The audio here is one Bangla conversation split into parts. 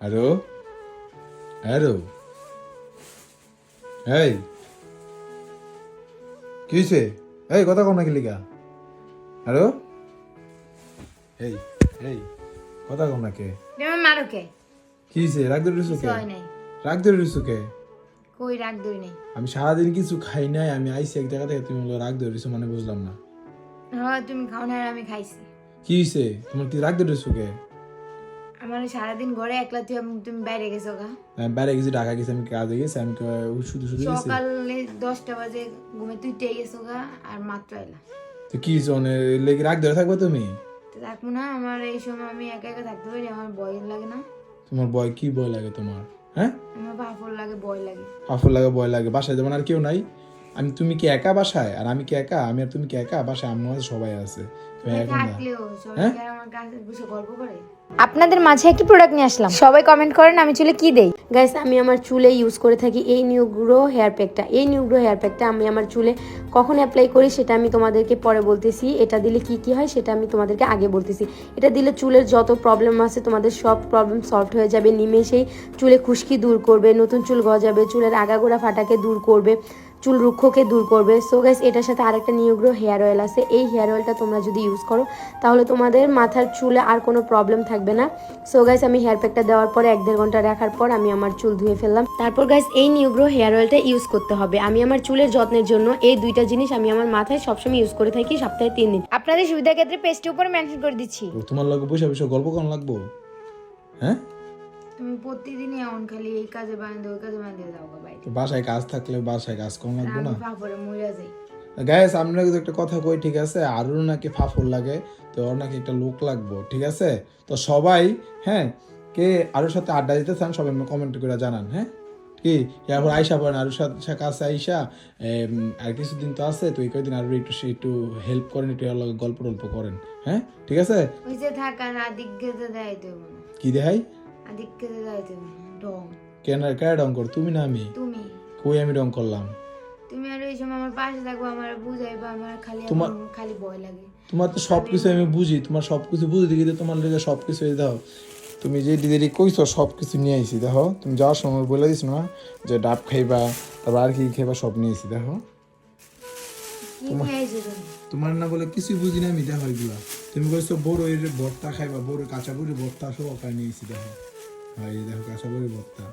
হ্যালো হ্যালো এই কি হয়েছে এই কথা কম নাকি লিগা? হ্যালো এই এই কথা কম নাকি? মারো কে? কি হয়েছে রাগ ধরে কে? রাগ ধরে কে? কই রাগ দই নাই? আমি সারাদিন কিছু খাই নাই আমি আইসি এক জায়গা থেকে তুমি রাগ ধরে মানে বুঝলাম না। হ্যাঁ তুমি খাও না আমি খাইছি। কি হয়েছে তোমার কি রাগ ধরে রইছো কে? আমার সারাদিন ঘরে একলা তুই তুমি বাইরে গেছো গা। আমি বাইরে গেছি ঢাকা গেছি আমি কাজে গেছি আমি শুধু শুধু গেছি। সকালে দশটা বাজে ঘুমে তুই টেয়ে গেছো গা আর মাত্র এলা। তো কি হয়েছে লেগে রাগ ধরে থাকবে তুমি? তো থাকব না আমার এই সময় আমি একা একা থাকতে পারি আমার ভয় লাগে না। তোমার বয় কি ভয় লাগে তোমার হ্যাঁ? আমার লাগে ভয় লাগে। লাগে ভয় লাগে বাসায় যেমন আর কেউ নাই আমি তুমি কি একা বাসায়? আর আমি কি একা? আমি আর তুমি কি একা? বাসায় আমার আছে সবাই আছে। হ্যাঁ? কি আর আমার কাছে বসে গল্প করে? আপনাদের মাঝে একটি প্রোডাক্ট নিয়ে আসলাম। সবাই কমেন্ট করেন আমি চুলে কি দেই? গাইস আমি আমার চুলে ইউজ করে থাকি এই নিউগ্রো হেয়ার প্যাকটা এই নিউগ্রো হেয়ার প্যাকটা আমি আমার চুলে কখন অ্যাপ্লাই করি সেটা আমি তোমাদেরকে পরে বলতেছি। এটা দিলে কি কি হয় সেটা আমি তোমাদেরকে আগে বলতেছি। এটা দিলে চুলের যত প্রবলেম আছে তোমাদের সব প্রবলেম সলভ হয়ে যাবে। নিমেষেই চুলে খুশকি দূর করবে নতুন চুল গজাবে চুলের আগাগোড়া ফাটাকে দূর করবে। চুল রুক্ষকে দূর করবে। সো গাইস এটার সাথে আরেকটা নিউগ্রো হেয়ার অয়েল আছে। এই হেয়ার অয়েলটা তোমরা যদি ইউজ করো, তাহলে তোমাদের মাথার চুলে আর কোনো প্রবলেম থাকবে না। সো গাইস আমি হেয়ার প্যাকটা দেওয়ার পরে এক দেড় ঘণ্টা রাখার পর আমি আমার চুল ধুয়ে ফেললাম। তারপর গাইস এই নিউগ্রো হেয়ার অয়েলটা ইউজ করতে হবে। আমি আমার চুলের যত্নের জন্য এই দুইটা জিনিস আমি আমার মাথায় সবসময় ইউজ করে থাকি, সপ্তাহে তিন দিন। আপনাদের সুবিধার ক্ষেত্রে পেস্টের উপর মেনশন করে দিচ্ছি। তোমার লগে বসে বসে গল্প কেন লাগবো? হ্যাঁ? তুমি প্রতিদিনই এমন খালি এই কাজে ওই কাজে যাও বাইরে বাসায় কাজ থাকলে বাসায় কাজ কম লাগবে না? যাই। গ্যাস আমরা কিন্তু একটা কথা কই ঠিক আছে? আরও নাকি ফাফর লাগে তো ওর নাকি একটা লোক লাগবো ঠিক আছে? তো সবাই হ্যাঁ কে আরোর সাথে আড্ডা দিতে চান সবাই কমেন্ট করে জানান হ্যাঁ? কি? এরপর আইসা পড়েন আরোর সাথে কাছে আইসা আর কিছুদিন তো আছে তো এই কয়েকদিন আরও একটু সে একটু হেল্প করেন একটু গল্প টল্প করেন হ্যাঁ? ঠিক আছে? ওই যে দেয় তো কি দেখাই? কেন কে রং কর তুমি না আমি? তুমি। কই আমি করলাম? তুমি আর সময় আমার পাশে থাকব আমার বুঝাইবা আমার খালি তোমার- খালি ভয় লাগে। তোমার তো সব কিছু আমি বুঝি তোমার সব কিছু বুঝতে গিয়ে তোমার লেগে সব কিছু এই দাও তুমি যে দিদি কইছো সব কিছু নিয়ে আইছি দেখো। তুমি যাওয়ার সময় বলে দিস না যে ডাব খাইবা তারপর আর কি খাইবা সব নিয়ে আইছি দেখো। তোমার না বলে কিছু বুঝি না আমি দেখো এগুলা। তুমি কইছো বড় এর ভর্তা খাইবা বড় কাঁচা বড়ি ভর্তা সব নিয়ে আইছি দেখো। এই দেখো কাঁচা বড়ি ভর্তা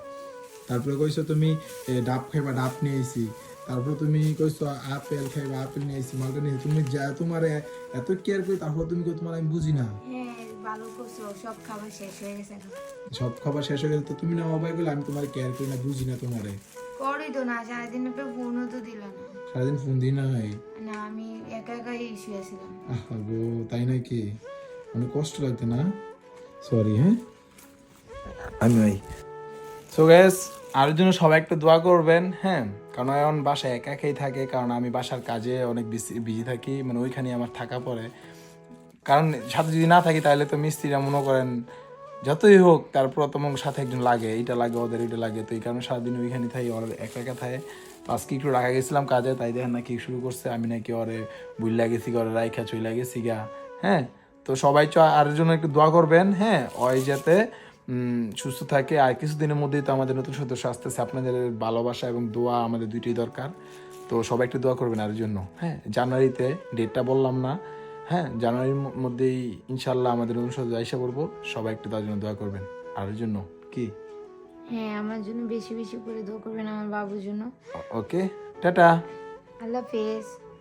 তারপরে কইছো তুমি ডাব খাইবা ডাব নিয়ে আইছি। তারপর তুমি কইছো আপেল খাইবা আপেল নিয়ে আইছি। মালটা নিয়ে তুমি যা তোমার এত কেয়ার করি তারপর তুমি কই তোমার আমি বুঝি না। হ্যাঁ সব খাবার শেষ হয়ে গেছে সব খাবার শেষ হয়ে গেলে তো তুমি না মোবাইল বলে আমি তোমার কেয়ার করি না বুঝি না তোমারে। করই তো না সারাদিন ফোনও তো দিল না। সারাদিন ফোন দিই না না আমি একা একাই শুয়েছিলাম আহা গো তাই নাকি? অনেক কষ্ট লাগতো না? সরি হ্যাঁ? আমি সো গ্যাস আর জন্য সবাই একটু দোয়া করবেন হ্যাঁ? কারণ এখন বাসায় একা একাই থাকে, কারণ আমি বাসার কাজে অনেক বিজি থাকি মানে ওইখানে আমার থাকা পড়ে। কারণ সাথে যদি না থাকি, তাহলে তো মিস্ত্রিরা মনে করেন, যতই হোক তারপর তোমার সাথে একজন লাগে, এইটা লাগে, ওদের এইটা লাগে। তো এই কারণে সারাদিন ওইখানে থাকি ওর একা একা থাকে। তো আজকে একটু রাখা গেছিলাম কাজে, তাই দেখেন না কি শুরু করছে। আমি নাকি ওরে বুল লাগেছি ওরে রাইখা চই লাগেছি গা হ্যাঁ? তো সবাই চ আর জন্য একটু দোয়া করবেন হ্যাঁ? ওই যাতে সুস্থ থাকে। আর কিছুদিনের মধ্যেই তো আমাদের নতুন সদস্য আসতেছে। আপনাদের ভালোবাসা এবং দোয়া আমাদের দুইটাই দরকার। তো সবাই একটু দোয়া করবেন আর জন্য। হ্যাঁ জানুয়ারিতে ডেটটা বললাম না। হ্যাঁ জানুয়ারির মধ্যেই ইনশাল্লাহ আমাদের নতুন সদস্য আইসা পড়ব। সবাই একটু তার জন্য দোয়া করবেন। আর জন্য কি? হ্যাঁ আমার জন্য বেশি বেশি করে দোয়া করবেন আমার বাবুর জন্য। ওকে। টাটা। আল্লাহ হাফেজ।